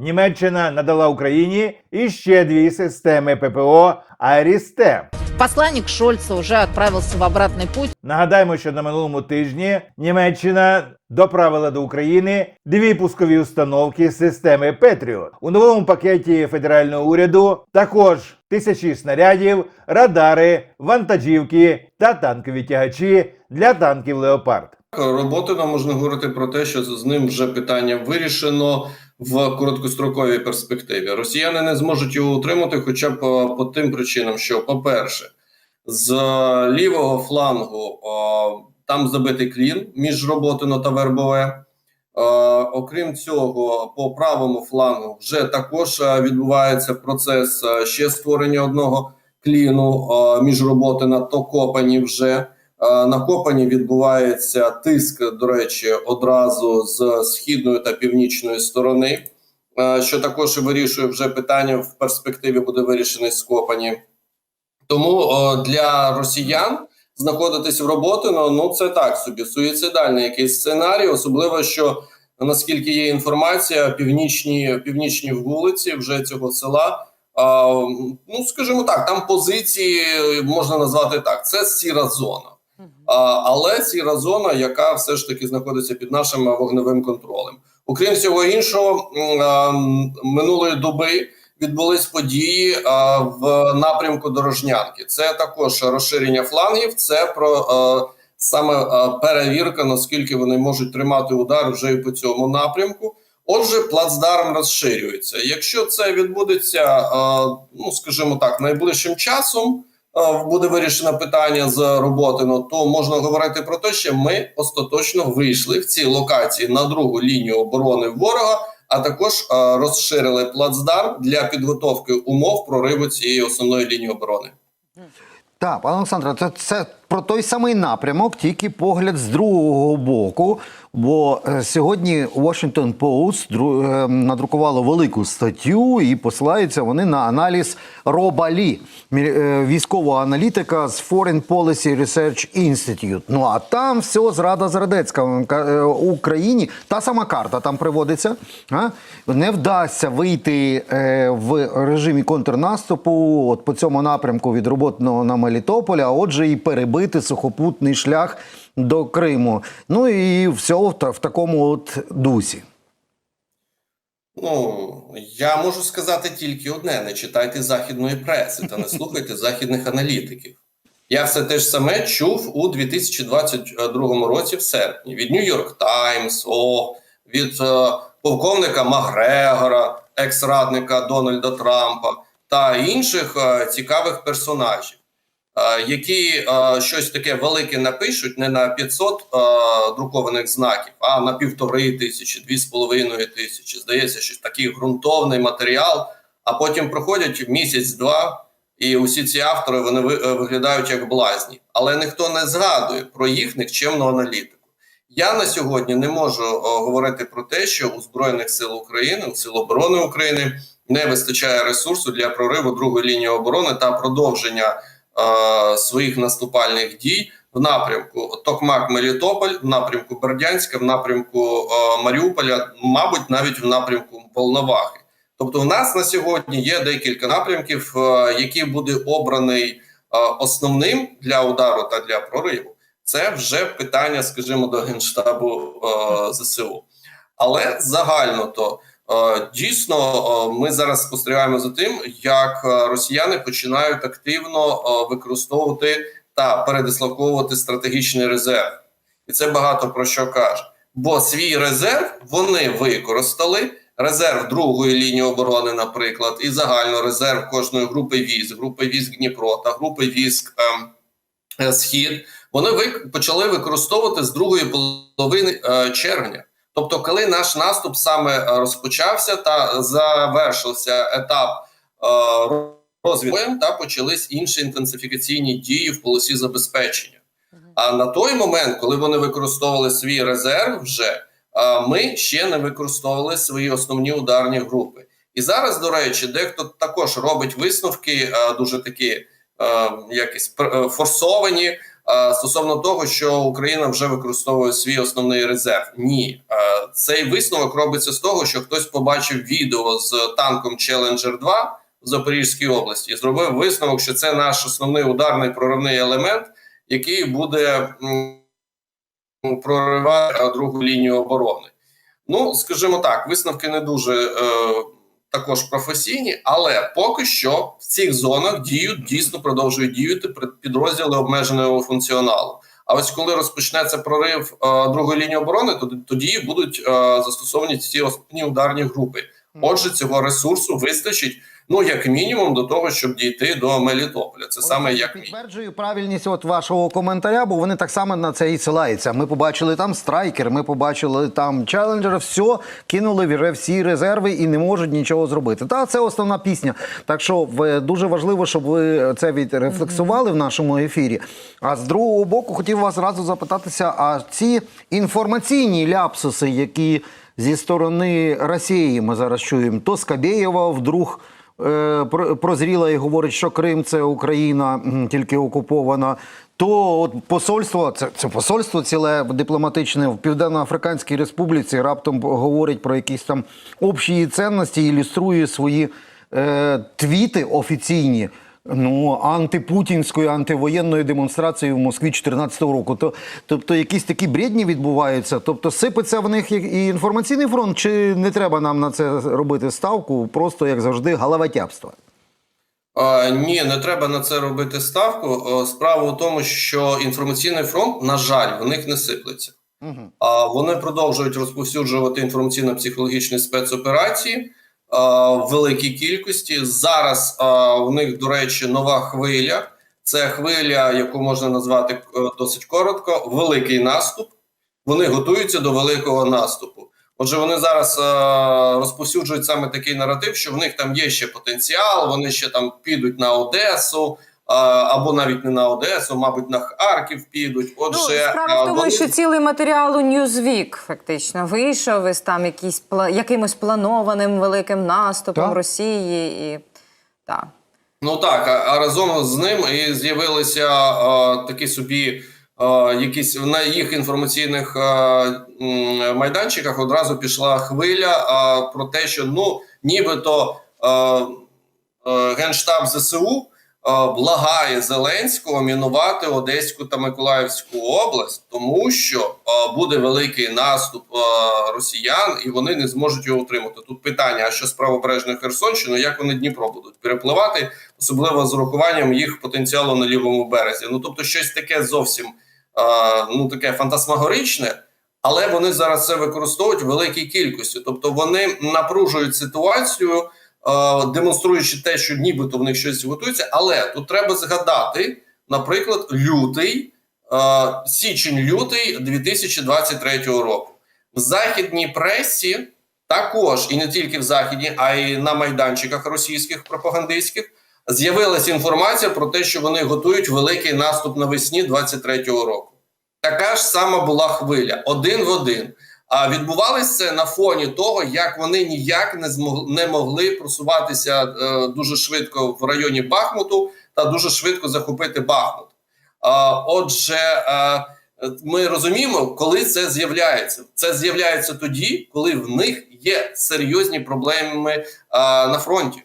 Німеччина надала Україні іще дві системи ППО Арісте. Посланник Шольца уже отправился в обратный путь. Нагадаємо, що на минулому тижні Німеччина доправила до України дві пускові установки системи Петріот. У новому пакеті федерального уряду також тисячі снарядів, радари, вантажівки та танкові тягачі для танків Леопард. Роботи нам можна говорити про те, що з ним вже питання вирішено в короткостроковій перспективі. Росіяни не зможуть його утримати, хоча б е, по тим причинам, що, по-перше, з лівого флангу о, там забитий клін між Роботино та Вербове. Е, окрім цього, по правому флангу вже також е, відбувається процес е, ще створення одного кліну е, між Роботино та Копані вже. Е, На Копані відбувається тиск, до речі, одразу з східної та північної сторони, е, що також вирішує вже питання в перспективі буде вирішене з Копані. Тому е, для росіян знаходитись в Роботино, ну це так собі суїцидальний якийсь сценарій, особливо що наскільки є інформація, північні північні вулиці вже цього села. Ну скажімо так, там позиції можна назвати так: це сіра зона. Але сіра зона, яка все ж таки знаходиться під нашим вогневим контролем. Окрім всього іншого, минулої доби відбулись події в напрямку Дорожнянки. Це також розширення флангів. Це про саме перевірка, наскільки вони можуть тримати удар вже і по цьому напрямку. Отже, плацдарм розширюється. Якщо це відбудеться, ну скажімо так, найближчим часом буде вирішено питання з роботи, то можна говорити про те, що ми остаточно вийшли в ці локації на другу лінію оборони ворога, а також е, розширили плацдарм для підготовки умов прориву цієї основної лінії оборони. Так, пане Олександре, це, це про той самий напрямок, тільки погляд з другого боку. Бо е, сьогодні Washington Post е, надрукувало велику статтю і посилаються вони на аналіз Роба Лі, е, військового аналітика з Foreign Policy Research Institute. Ну а там все зрада зрадецька Україні. Та сама карта там приводиться. Не вдасться вийти в режимі контрнаступу от по цьому напрямку від роботного на а отже, і перебити сухопутний шлях до Криму. Ну і все в, такому от дусі. Ну я можу сказати тільки одне: не читайте західної преси та не слухайте західних аналітиків. Я все те ж саме чув у 2022 році в серпні від New York Times, о, від е, полковника Макгрегора, екс-радника Дональда Трампа та інших е, цікавих персонажів, які е, щось таке велике напишуть не на 500 е, друкованих знаків, а на півтори тисячі, дві з половиною тисячі. Здається, що такий ґрунтовний матеріал, а потім проходять місяць-два. І усі ці автори вони ви- е, виглядають як блазні, але ніхто не згадує про їх нікчемну аналітику. Я на сьогодні не можу говорити про те, що у збройних сил України, у сил оборони України не вистачає ресурсу для прориву другої лінії оборони та продовження е, своїх наступальних дій в напрямку Токмак-Мелітополь, в напрямку Бердянська, в напрямку е, Маріуполя, мабуть, навіть в напрямку Волновахи. Тобто, в нас на сьогодні є декілька напрямків, е, які буде обраний е, основним для удару та для прориву. Це вже питання, скажімо, до генштабу е, ЗСУ. Але загально то е, дійсно е, ми зараз спостерігаємо за тим, як е, росіяни починають активно е, використовувати та передислоковувати стратегічний резерв, і це багато про що каже. Бо свій резерв вони використали. Резерв другої лінії оборони, наприклад, і загально резерв кожної групи військ, групи військ Дніпро та групи військ ем, е, Схід. Вони ви почали використовувати з другої половини е, червня. Тобто, коли наш наступ саме е, розпочався та завершився етап е, розвідки, та почались інші інтенсифікаційні дії в полосі забезпечення. А на той момент, коли вони використовували свій резерв, вже е, ми ще не використовували свої основні ударні групи. І зараз, до речі, дехто також робить висновки дуже такі якісь форсовані. стосовно того, що Україна вже використовує свій основний резерв. Ні, цей висновок робиться з того, що хтось побачив відео з танком Challenger 2 в Запорізькій області і зробив висновок, що це наш основний ударний проривний елемент, який буде проривати другу лінію оборони. Ну, скажімо так, висновки не дуже е, також професійні, але поки що в цих зонах діють дійсно продовжують діяти підрозділи обмеженого функціоналу. А ось коли розпочнеться прорив е, другої лінії оборони, то тоді будуть е, застосовані ці основні ударні групи. Отже, цього ресурсу вистачить ну як мінімум до того, щоб дійти до Мелітополя. Це саме як мінімум. підтверджую правильність от вашого коментаря, бо вони так само на це і силаються. Ми побачили там страйкер, ми побачили там челенджер, все кинули вже всі резерви і не можуть нічого зробити. Та це основна пісня. Так що в- дуже важливо, щоб ви це відрефлексували в нашому ефірі. А з другого боку, хотів вас зразу запитатися: а ці інформаційні ляпсуси, які зі сторони Росії ми зараз чуємо, то Скабєєва вдруг е, прозріла і говорить, що Крим це Україна тільки окупована. То от посольство, це, це посольство ціле дипломатичне в Південно-Африканській Республіці раптом говорить про якісь там общі цінності, ілюструє свої е, твіти офіційні. Ну, антипутінської, антивоєнної демонстрації в Москві 2014 року. То, тобто якісь такі бредні відбуваються. Тобто сипеться в них і- інформаційний фронт, чи не треба нам на це робити ставку, просто як завжди, головотяпство? Е, Ні, не треба на це робити ставку. Е, Справа у тому, що інформаційний фронт, на жаль, в них не сиплеться. Угу. А вони продовжують розповсюджувати інформаційно-психологічні спецоперації в великій кількості. Зараз е, у них, до речі, нова хвиля. Це хвиля, яку можна назвати е, досить коротко, великий наступ. Вони готуються до великого наступу. Отже, вони зараз е, розповсюджують саме такий наратив, що в них там є ще потенціал, вони ще там підуть на Одесу, е, або навіть не на Одесу, мабуть, на Харків підуть. Отже, ну, справа в тому, вони... що цілий матеріал у Newsweek фактично вийшов із там якісь пла- якимось планованим великим наступом Так. Росії і так. Ну так, а, а разом з ним і з'явилися такі собі е, якісь на їх інформаційних е, м, майданчиках одразу пішла хвиля е, про те, що ну нібито е, е, генштаб ЗСУ благає Зеленського мінувати Одеську та Миколаївську область, тому що е, буде великий наступ е, росіян, і вони не зможуть його утримати. Тут питання: а що з правобережною Херсонщиною, як вони Дніпро будуть перепливати, особливо з урахуванням їх потенціалу на лівому березі? Ну тобто, щось таке зовсім е, ну таке фантасмагоричне. Але вони зараз це використовують в великій кількості, тобто вони напружують ситуацію, е, демонструючи те, що нібито в них щось готується. Але тут треба згадати, наприклад, лютий, е, січень-лютий 2023 року. В західній пресі також і не тільки в західній, а й на майданчиках російських пропагандистських з'явилася інформація про те, що вони готують великий наступ навесні 23-го року. Така ж сама була хвиля, один в один. А відбувалося це на фоні того, як вони ніяк не змогли не могли просуватися е, дуже швидко в районі Бахмуту та дуже швидко захопити Бахмут. А, отже, е, ми розуміємо, коли це з'являється. Це з'являється тоді, коли в них є серйозні проблеми е, на фронті.